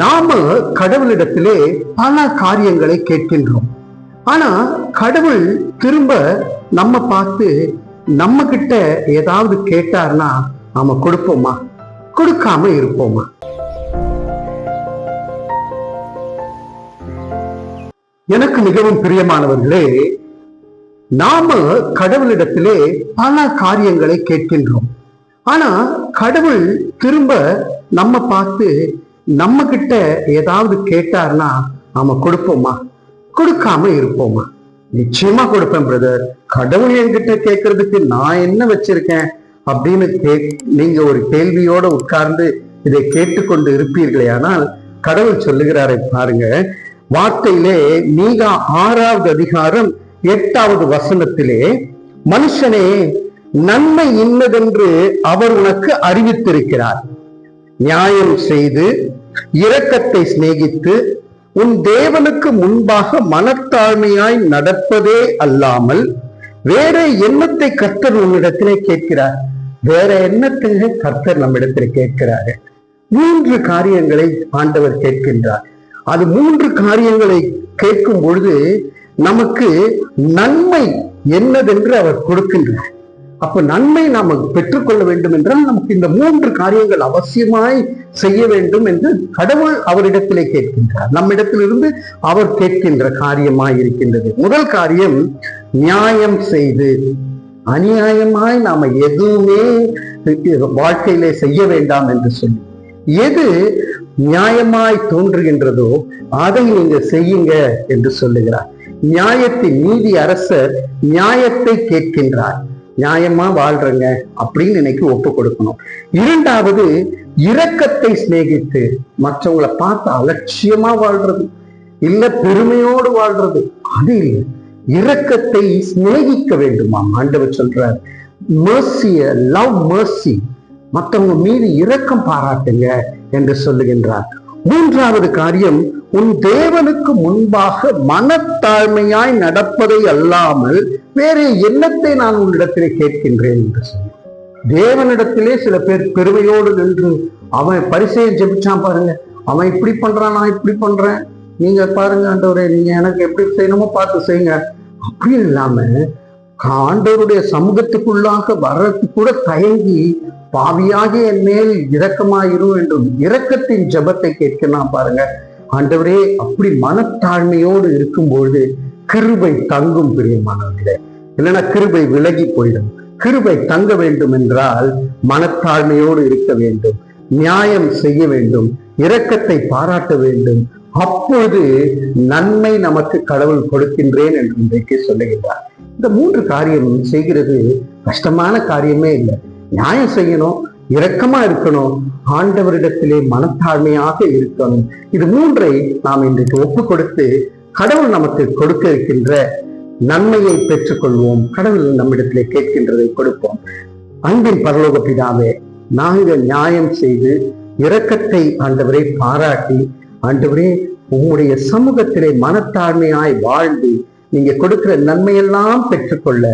நாம கடவுளிடத்திலே பல காரியங்களை கேட்கின்றோம். ஆனா கடவுள் திரும்ப நம்ம பார்த்து நம்ம கிட்ட ஏதாவது கேட்டார்னா நாம கொடுப்போமா? கொடுக்காம இருப்போமா? எனக்கு மிகவும் பிரியமானவர்களே நாம கடவுளிடத்திலே பல காரியங்களை கேட்கின்றோம். ஆனா கடவுள் திரும்ப நம்ம பார்த்து நம்ம கிட்ட ஏதாவது கேட்டார்னா நாம கொடுப்போமா? கொடுக்காம இருப்போமா? நிச்சயமா கொடுப்பேன் பிரதர் கடவுள் என்கிட்ட கேட்கறதுக்கு நான் என்ன வச்சிருக்கேன்? அப்படின்னு கே நீங்க ஒரு கேள்வியோட உட்கார்ந்து இதை கேட்டுக்கொண்டு இருப்பீர்களே ஆனால் கடவுள் சொல்லுகிறாரை பாருங்க. வார்த்தையிலே நீங்க ஆறாவது அதிகாரம் எட்டாவது வசனத்திலே மனுஷனே நன்மை இன்னதென்று அவர் உனக்கு அறிவித்திருக்கிறார். நியாயம் செய்து இரக்கத்தை சிநேகித்து உன் தேவனுக்கு முன்பாக மனத்தாழ்மையாய் நடப்பதே அல்லாமல் வேற எண்ணத்தை கர்த்தர் உன்னிடத்திலே கேட்கிறார். வேற எண்ணத்தை கர்த்தர் நம்மிடத்திலே கேட்கிறாரு. மூன்று காரியங்களை ஆண்டவர் கேட்கின்றார். அது மூன்று காரியங்களை கேட்கும் பொழுது நமக்கு நன்மை என்னதென்று அவர் கொடுக்கின்றார். அப்ப நன்மை நாம் பெற்றுக்கொள்ள வேண்டும் என்றால் நமக்கு இந்த மூன்று காரியங்கள் அவசியமாய் செய்ய வேண்டும் என்று கடவுள் அவரிடத்திலே கேட்கின்றார். நம்மிடத்திலிருந்து அவர் கேட்கின்ற காரியமாய் இருக்கின்றது முதல் காரியம் நியாயம் செய்து அநியாயமாய் நாம எதுவுமே வாழ்க்கையிலே செய்ய வேண்டாம் என்று சொல்லி. எது நியாயமாய் தோன்றுகின்றதோ அதை நீங்க செய்யுங்க என்று சொல்லுகிறார். நியாயத்தின் நீதி அரசர் நியாயத்தை கேட்கின்றார். நியாயமா வாழ்றங்க அப்படின்னு இன்னைக்கு ஒப்பு கொடுக்கணும். இரண்டாவது இரக்கத்தை சிநேகித்து மற்றவங்களை பார்த்து அலட்சியமா வாழ்றது. இல்ல பெருமையோடு வாழ்றது. அது இல்லை இரக்கத்தை சிநேகிக்க வேண்டுமாம் ஆண்டவர் சொல்றார் mercy-ய லவ் mercy. மற்றவங்க மீது இரக்கம் பாராட்டுங்க என்று சொல்லுகின்றார். மூன்றாவது காரியம் உன் தேவனுக்கு முன்பாக மனத்தாழ்மையாய் நடப்பதை அல்லாமல் வேற எண்ணத்தை நான் உன்னிடத்திலே கேட்கின்றேன் என்று சொன்னார் தேவனிடத்திலே சில பேர் பெருமையோடு நின்று அவன் பரிசையை ஜெபிச்சான் பாருங்க. அவன் இப்படி பண்றான் நான் இப்படி பண்றேன். நீங்க பாருங்க ஆண்டவரே நீங்க எனக்கு எப்படி செய்யணுமோ பார்த்து செய்யுங்க. அப்படி இல்லாம ஆண்டவருடைய சமூகத்துக்குள்ளாக வர்றதுக்கு கூட தயங்கி பாவியாகிய என் மேல் இரக்கமாயிரும் என்றும் இரக்கத்தின் ஜெபத்தை கேட்கலாம் பாருங்க. ஆண்டவரே அப்படி மனத்தாழ்மையோடு இருக்கும்பொழுது கிருபை தங்கும் பிரியமானவர்களே. இல்லைன்னா கிருபை விலகி போயிடும். கிருபை தங்க வேண்டும் என்றால் மனத்தாழ்மையோடு இருக்க வேண்டும். நியாயம் செய்ய வேண்டும். இரக்கத்தை பாராட்ட வேண்டும். அப்பொழுது நன்மை நமக்கு கடவுள் கொடுக்கின்றேன் என்று இன்றைக்கு சொல்லுகின்றார். இந்த மூன்று காரியம் செய்கிறது. கஷ்டமான காரியமே இல்லை. நியாயம் செய்யணும். இரக்கமா இருக்கணும். ஆண்டவரிடத்திலே மனத்தாழ்மையாக இருக்கணும். இது மூன்றை நாம் இன்றைக்கு ஒப்பு கொடுத்து கடவுள் நமக்கு கொடுக்க இருக்கின்ற நன்மையை பெற்றுக்கொள்வோம். கடவுள் நம்மிடத்திலே கேட்கின்றதை கொடுப்போம். அன்பின் பரலோக பிதாவே நாங்கள் நியாயம் செய்து இரக்கத்தை ஆண்டவரை பாராட்டி ஆண்டவரே உங்களுடைய சமூகத்திலே மனத்தாழ்மையாய் வாழ்ந்து நீங்க கொடுக்கிற நன்மையெல்லாம் பெற்றுக்கொள்ள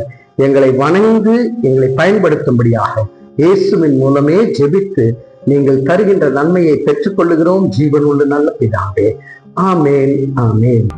எங்களை வணங்கு எங்களை பயன்படுத்தும்படியாக இயேசுவின் மூலமே ஜெபித்து நீங்கள் தருகின்ற நன்மையை பெற்றுக்கொள்ளுகிறோம். உள்ள நல்ல பிதாவே. ஆமேன் ஆமேன்.